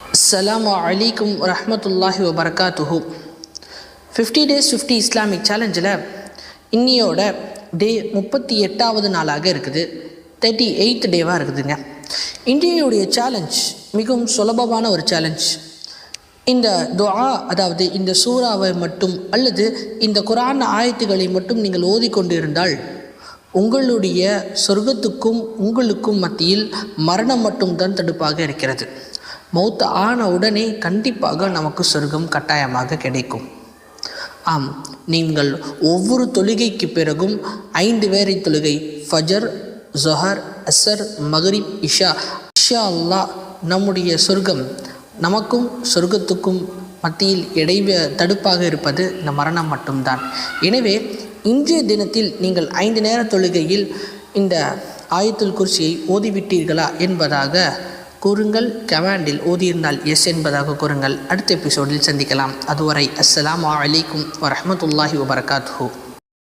அஸ்ஸலாமு அலைக்கும் வரஹ்மத்துல்லாஹி வபரகாத்துஹு ஃபிஃப்டி டேஸ் ஃபிஃப்டி இஸ்லாமிக் சேலஞ்சில் இன்னியோட டே முப்பத்தி எட்டாவது நாளாக இருக்குது. தேர்ட்டி எயித் டேவாக இருக்குதுங்க. இன்றையுடைய சேலஞ்ச் மிகவும் சுலபமான ஒரு சேலஞ்ச் இந்த துஆ அதாவது இந்த சூறாவை மட்டும் அல்லது இந்த குரான் ஆயத்துகளை மட்டும் நீங்கள் ஓதிக்கொண்டிருந்தால் உங்களுடைய சொர்க்கத்துக்கும் உங்களுக்கும் மத்தியில் மரணம் மட்டும்தான் தடுப்பாக இருக்கிறது. மௌத்து ஆன உடனே கண்டிப்பாக நமக்கு சொர்க்கம் கட்டாயமாக கிடைக்கும். ஆம் நீங்கள் ஒவ்வொரு தொழுகைக்கு பிறகும் ஐந்து வேரை தொழுகை ஃபஜர் ஜொஹர் அசர் மகரிப் இஷா இஷா அல்லாஹ் நம்முடைய சொர்க்கம் நமக்கும் சொர்க்கத்துக்கும் மத்தியில் இடைவ தடுப்பாக இருப்பது இந்த மரணம் மட்டும்தான். எனவே இன்றைய தினத்தில் நீங்கள் ஐந்து நேர தொழுகையில் இந்த ஆயத்துல் குர்சியை ஓதிவிட்டீர்களா என்பதாக கூறுங்கள். கமாண்டில் ஓதியிருந்தால் எஸ் என்பதாக கூறுங்கள். அடுத்த எபிசோடில் சந்திக்கலாம். அதுவரை அஸ்லாம் அலைக்கும் வரமத்துல்லாஹி வபரகாத்துஹு.